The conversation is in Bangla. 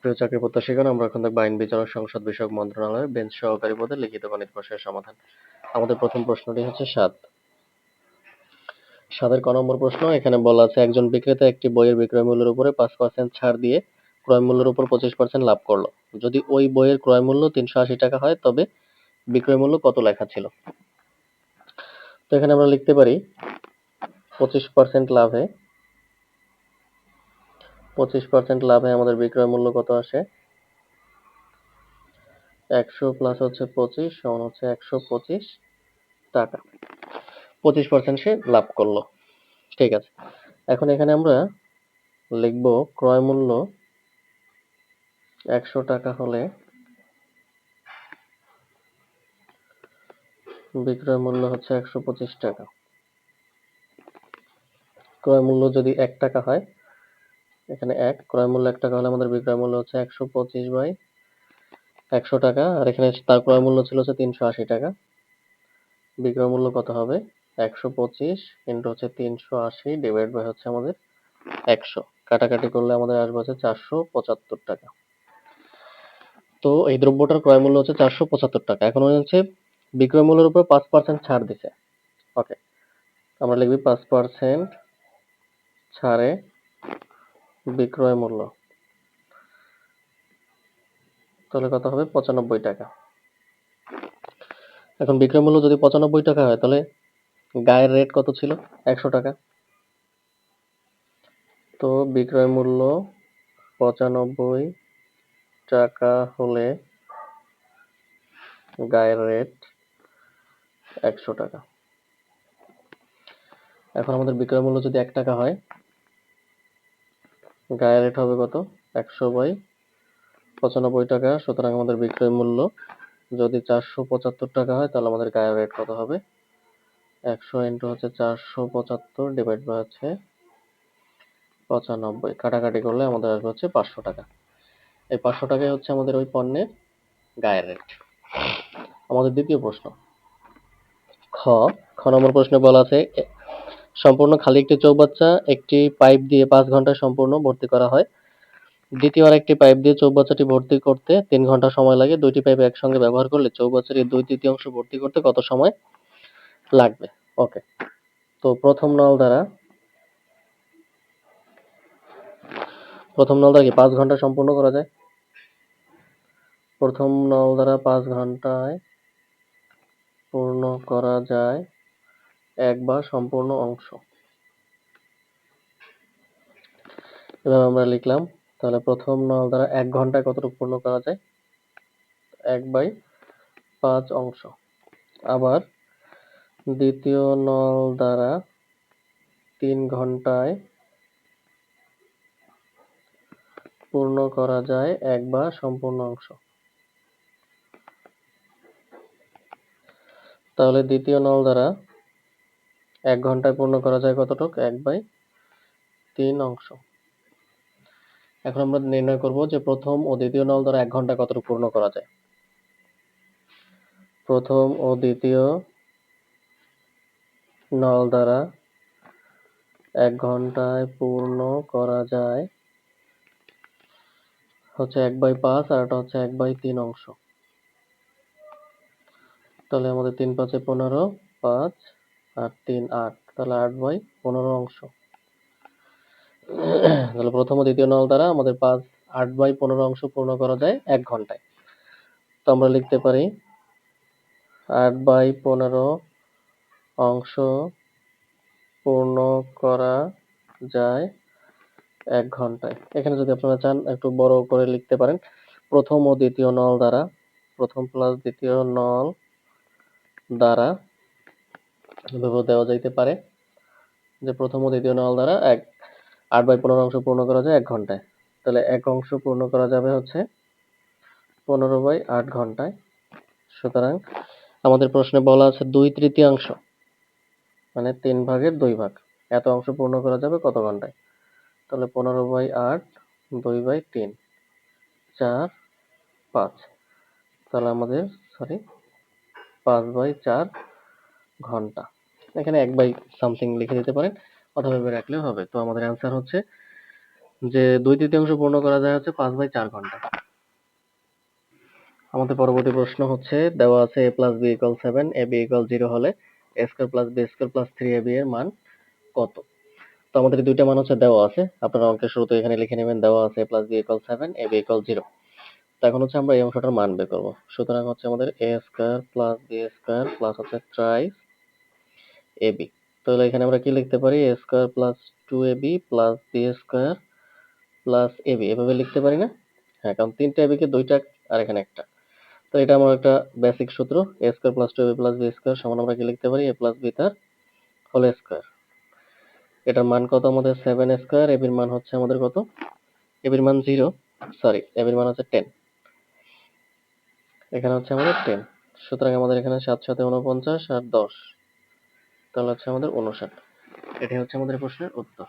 প্রিয় চাকরি প্রত্যাশীগণ আমরা এখন দেখব আইন, বিচার সংসদ বিষয়ক মন্ত্রণালয়ের বেঞ্চ সহকারী পদে লিখিত গণিত প্রশ্নের সমাধান। আমাদের প্রথম প্রশ্নটি হচ্ছে সাত। সাতের ক নম্বর প্রশ্ন, এখানে বলা আছে, একজন বিক্রেতা একটি বইয়ের বিক্রয় মূল্যের উপরে পাঁচ পার্সেন্ট ছাড় দিয়ে ক্রয় মূল্যের উপর পঁচিশ পার্সেন্ট লাভ করল। যদি ওই বইয়ের ক্রয় মূল্য তিনশো আশি টাকা হয়, তবে বিক্রয় মূল্য কত লেখা ছিল? তো এখানে আমরা লিখতে পারি, পঁচিশ পার্সেন্ট লাভে পঁচিশ পার্সেন্ট লাভে আমাদের বিক্রয় মূল্য কত আসে? একশো প্লাস হচ্ছে পঁচিশ, সমান হচ্ছে একশো পঁচিশ টাকা। পঁচিশ পার্সেন্ট সে লাভ করল। ঠিক আছে। এখন এখানে আমরা লিখব ক্রয় মূল্য একশো টাকা হলে বিক্রয় মূল্য হচ্ছে একশো পঁচিশ টাকা। ক্রয় মূল্য যদি এক টাকা হয় এখানে এক। ক্রয় মূল্য এক টাকা হলে আমাদের বিক্রয় মূল্য হচ্ছে একশো পঁচিশ বাই একশো টাকা। আর এখানে তার ক্রয় মূল্য ছিল হচ্ছে তিনশো আশি টাকা। বিক্রয় মূল্য কত হবে? একশো পঁচিশ ইন্টু হচ্ছে তিনশো আশি ডিভাইড বাই হচ্ছে আমাদের একশো। কাটাকাটি করলে আমাদের আসবে হচ্ছে চারশো পঁচাত্তর টাকা। তো এই দ্রব্যটার ক্রয় মূল্য হচ্ছে চারশো পঁচাত্তর টাকা। এখন হচ্ছে বিক্রয় মূল্যের উপর পাঁচ পার্সেন্ট ছাড় দিছে। ওকে আমরা লিখবি পাঁচ পার্সেন্ট ছাড়ে বিক্রয় মূল্য। তাহলে কত হবে পঁচানব্বই টাকা। এখন বিক্রয় মূল্য যদি পঁচানব্বই টাকা হয়, তাহলে গায়ের রেট কত ছিল? একশো টাকা। তো বিক্রয় মূল্য পঁচানব্বই টাকা হলে গায়ের রেট একশো টাকা। এখন আমাদের বিক্রয় মূল্য যদি এক টাকা হয় গায়ের রেট হবে কত? একশো বাই পঁচানব্বই টাকা। সুতরাং আমাদের বিক্রয় মূল্য যদি চারশো পঁচাত্তর টাকা হয়, তাহলে আমাদের গায়ের রেট কত হবে? একশো ইন্টু হচ্ছে চারশো পঁচাত্তর ডিভাইড বাই হচ্ছে পঁচানব্বই। কাটাকাটি করলে আমাদের আসবে হচ্ছে পাঁচশো টাকা। এই পাঁচশো টাকাই হচ্ছে আমাদের ওই পণ্যের গায়ের রেট আমাদের দ্বিতীয় প্রশ্ন, খ খ নম্বর প্রশ্নে বলা আছে সম্পূর্ণ খালি একটি চৌবাচ্চা, একটি পাইপ দিয়ে পাঁচ ঘণ্টা সম্পূর্ণ ভর্তি করা হয়। দ্বিতীয়বার একটি পাইপ দিয়ে চৌবাচ্চাটি ভর্তি করতে তিন ঘণ্টা সময় লাগে। দুইটি পাইপ একসঙ্গে ব্যবহার করলে চৌবাচ্চাটির দুই তৃতীয়াংশ ভর্তি করতে কত সময় লাগবে? ওকে। তো প্রথম নল দ্বারা, প্রথম নল দ্বারা কি পাঁচ ঘণ্টা সম্পূর্ণ করা যায়? প্রথম নল দ্বারা পাঁচ ঘন্টায় পূর্ণ করা যায়। এক বা সম্পূর্ণ অংশ। এবার আমরা লিখলাম, তাহলে প্রথম নল দ্বারা এক ঘন্টায় কতটুকু পূর্ণ করা যায়? এক বাই পাঁচ অংশ। আবার দ্বিতীয় নল দ্বারা তিন ঘন্টায় পূর্ণ করা যায় এক বা সম্পূর্ণ অংশ। তাহলে দ্বিতীয় নল দ্বারা এক ঘন্টায় পূর্ণ করা যায় কতটুক? এক বাই তিন অংশ। এখন আমরা নির্ণয় করব যে প্রথম ও দ্বিতীয় নল দ্বারা এক ঘণ্টা কতটুকু পূর্ণ করা যায়। প্রথম ও দ্বিতীয় নল দ্বারা এক ঘন্টায় পূর্ণ করা যায় হচ্ছে এক বাই পাঁচ আর এটা হচ্ছে এক বাই তিন অংশ। তাহলে আমাদের তিন পাঁচে পনেরো, পাঁচ আর তিন, আট। তাহলে আট বাই পনেরো অংশ। তাহলে প্রথম ও দ্বিতীয় নল দ্বারা আমাদের পাঁচ, আট বাই পনেরো অংশ পূর্ণ করা যায় এক ঘন্টায়। তো আমরা লিখতে পারি আট বাই পনেরো অংশ পূর্ণ করা যায় এক ঘন্টায়। এখানে যদি আপনারা চান একটু বড় করে লিখতে পারেন, প্রথম ও দ্বিতীয় নল দ্বারা, প্রথম প্লাস দ্বিতীয় নল দ্বারা এভাবে দেওয়া যাইতে পারে যে প্রথম ও দ্বিতীয় নল দ্বারা এক আট বাই পনেরো অংশ পূর্ণ করা যায় এক ঘন্টায়। তাহলে এক অংশ পূর্ণ করা যাবে হচ্ছে পনেরো বাই আট ঘন্টায়। সুতরাং আমাদের প্রশ্নে বলা আছে দুই তৃতীয়াংশ মানে তিন ভাগের দুই ভাগ। এত অংশ পূর্ণ করা যাবে কত ঘন্টায়? তাহলে পনেরো বাই আট দুই বাই তিন, চার, পাঁচ। তাহলে আমাদের সরি পাঁচ বাই চার ঘণ্টা। এখানে এক বাই সামথিং লিখে দিতে পারেন, অথবা ভেবে রাখলেও হবে। তো আমাদের অ্যান্সার হচ্ছে যে দুই তৃতীয়াংশ পূর্ণ করা যায় হচ্ছে পাঁচ বাই চার ঘণ্টা। আমাদের পরবর্তী প্রশ্ন হচ্ছে, দেওয়া আছে A plus B equal seven A B equal zero হলে A square plus B square plus three A B এর মান কত? তো আমাদের দুইটা মান হচ্ছে দেওয়া আছে। আপনারা অঙ্কের শুরুতে এখানে লিখে নেবেন, দেওয়া আছে A plus B equal seven A B equal zero তো এখন হচ্ছে আমরা এই অংশটার মান বের করব। সুতরাং হচ্ছে আমাদের A square plus B square plus হচ্ছে ট্রাইস এ বি তাহলে এখানে আমরা কি লিখতে পারি? A square plus two A B plus B square plus A B এভাবে লিখতে পারি না? হ্যাঁ কারণ তিনটা এবিকে দুইটা আর এখানে একটা। তো এটা আমার একটা বেসিক সূত্র। A square plus two AB plus B square সমান আমরা কি লিখতে পারি? এ প্লাস বি তার হোল স্কোয়ার এটার মান কত আমাদের? সেভেন স্কোয়ার এবির মান হচ্ছে আমাদের কত? এবির মান জিরো সরি এবির মান হচ্ছে টেন এখানে হচ্ছে আমাদের টেন সুতরাং আমাদের এখানে সাত সাথে উনপঞ্চাশ আর দশ। তাহলে হচ্ছে আমাদের উনষাট এটাই হচ্ছে আমাদের প্রশ্নের উত্তর।